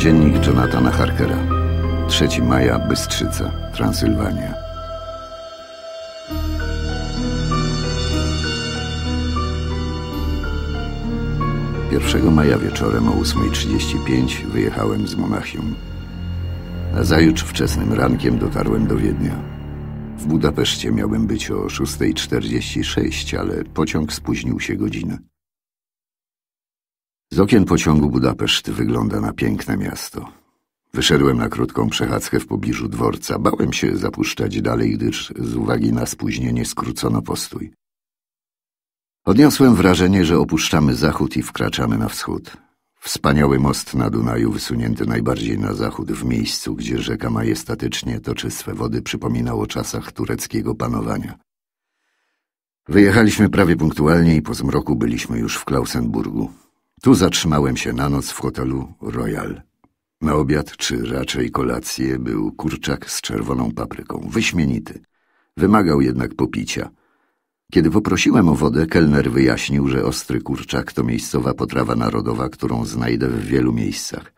Dziennik Jonathana Harkera 3 maja Bystrzyca, Transylwania Pierwszego maja wieczorem o 8.35 wyjechałem z Monachium. A zajutrz wczesnym rankiem dotarłem do Wiednia. W Budapeszcie miałem być o 6.46, ale pociąg spóźnił się godzinę. Z okien pociągu Budapeszt wygląda na piękne miasto. Wyszedłem na krótką przechadzkę w pobliżu dworca. Bałem się zapuszczać dalej, gdyż z uwagi na spóźnienie skrócono postój. Odniosłem wrażenie, że opuszczamy zachód i wkraczamy na wschód. Wspaniały most na Dunaju, wysunięty najbardziej na zachód, w miejscu, gdzie rzeka majestatycznie toczy swe wody, przypominał o czasach tureckiego panowania. Wyjechaliśmy prawie punktualnie i po zmroku byliśmy już w Klausenburgu. Tu zatrzymałem się na noc w hotelu Royal. Na obiad, czy raczej kolację, był kurczak z czerwoną papryką. Wyśmienity. Wymagał jednak popicia. Kiedy poprosiłem o wodę, kelner wyjaśnił, że ostry kurczak to miejscowa potrawa narodowa, którą znajdę w wielu miejscach.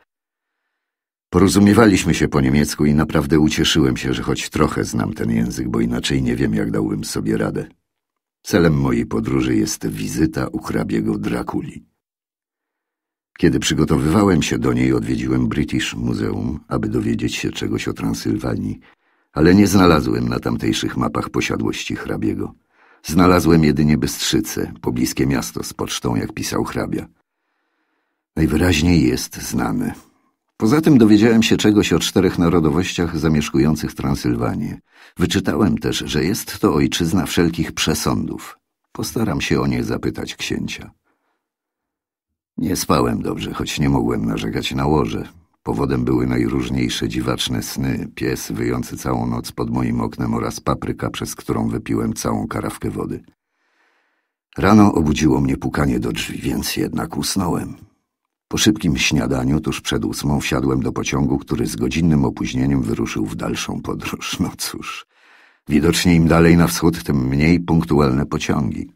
Porozumiewaliśmy się po niemiecku i naprawdę ucieszyłem się, że choć trochę znam ten język, bo inaczej nie wiem, jak dałbym sobie radę. Celem mojej podróży jest wizyta u hrabiego Drakuli. Kiedy przygotowywałem się do niej, odwiedziłem British Museum, aby dowiedzieć się czegoś o Transylwanii, ale nie znalazłem na tamtejszych mapach posiadłości hrabiego. Znalazłem jedynie Bystrzycę, pobliskie miasto z pocztą, jak pisał hrabia. Najwyraźniej jest znany. Poza tym dowiedziałem się czegoś o czterech narodowościach zamieszkujących Transylwanię. Wyczytałem też, że jest to ojczyzna wszelkich przesądów. Postaram się o nie zapytać księcia. Nie spałem dobrze, choć nie mogłem narzekać na łoże. Powodem były najróżniejsze dziwaczne sny, pies wyjący całą noc pod moim oknem oraz papryka, przez którą wypiłem całą karawkę wody. Rano obudziło mnie pukanie do drzwi, więc jednak usnąłem. Po szybkim śniadaniu, tuż przed ósmą, wsiadłem do pociągu, który z godzinnym opóźnieniem wyruszył w dalszą podróż. No cóż, widocznie im dalej na wschód, tym mniej punktualne pociągi.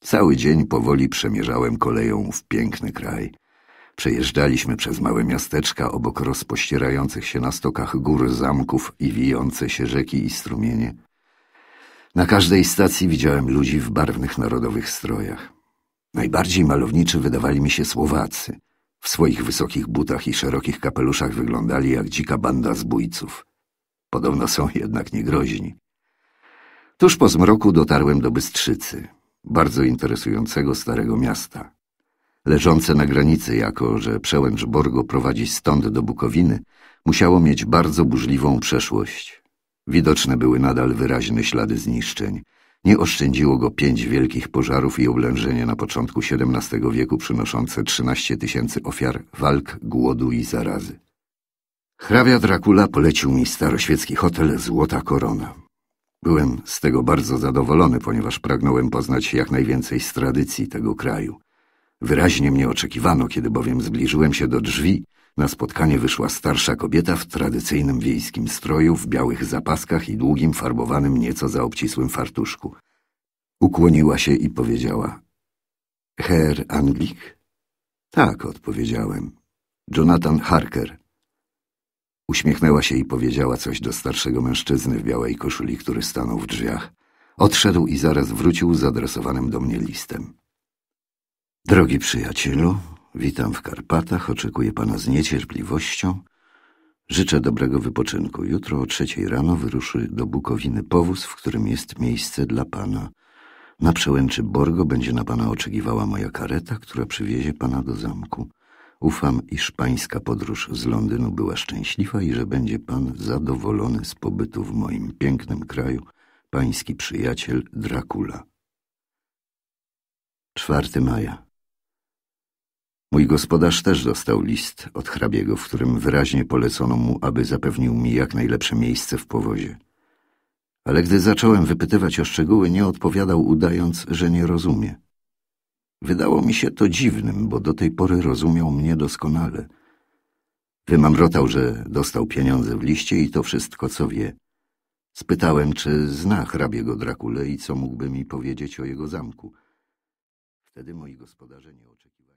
Cały dzień powoli przemierzałem koleją w piękny kraj. Przejeżdżaliśmy przez małe miasteczka obok rozpościerających się na stokach gór zamków i wijące się rzeki i strumienie. Na każdej stacji widziałem ludzi w barwnych narodowych strojach. Najbardziej malowniczy wydawali mi się Słowacy. W swoich wysokich butach i szerokich kapeluszach wyglądali jak dzika banda zbójców. Podobno są jednak niegroźni. Tuż po zmroku dotarłem do Bystrzycy, bardzo interesującego starego miasta. Leżące na granicy, jako że przełęcz Borgo prowadzi stąd do Bukowiny, musiało mieć bardzo burzliwą przeszłość. Widoczne były nadal wyraźne ślady zniszczeń. Nie oszczędziło go pięć wielkich pożarów i oblężenie na początku XVII wieku przynoszące 13 tysięcy ofiar walk, głodu i zarazy. Hrabia Dracula polecił mi staroświecki hotel Złota Korona. Byłem z tego bardzo zadowolony, ponieważ pragnąłem poznać jak najwięcej z tradycji tego kraju. Wyraźnie mnie oczekiwano, kiedy bowiem zbliżyłem się do drzwi. Na spotkanie wyszła starsza kobieta w tradycyjnym wiejskim stroju, w białych zapaskach i długim, farbowanym nieco za obcisłym fartuszku. Ukłoniła się i powiedziała — Herr Anglik? — Tak, odpowiedziałem. — Jonathan Harker. Uśmiechnęła się i powiedziała coś do starszego mężczyzny w białej koszuli, który stanął w drzwiach. Odszedł i zaraz wrócił z adresowanym do mnie listem. Drogi przyjacielu, witam w Karpatach, oczekuję pana z niecierpliwością. Życzę dobrego wypoczynku. Jutro o trzeciej rano wyruszy do Bukowiny powóz, w którym jest miejsce dla pana. Na przełęczy Borgo będzie na pana oczekiwała moja kareta, która przywiezie pana do zamku. Ufam, iż pańska podróż z Londynu była szczęśliwa i że będzie pan zadowolony z pobytu w moim pięknym kraju, pański przyjaciel Dracula. 4 maja Mój gospodarz też dostał list od hrabiego, w którym wyraźnie polecono mu, aby zapewnił mi jak najlepsze miejsce w powozie. Ale gdy zacząłem wypytywać o szczegóły, nie odpowiadał, udając, że nie rozumie. Wydało mi się to dziwnym, bo do tej pory rozumiał mnie doskonale. Wymamrotał, że dostał pieniądze w liście i to wszystko, co wie. Spytałem, czy zna hrabiego Drakule i co mógłby mi powiedzieć o jego zamku. Wtedy moi gospodarze nie oczekiwali.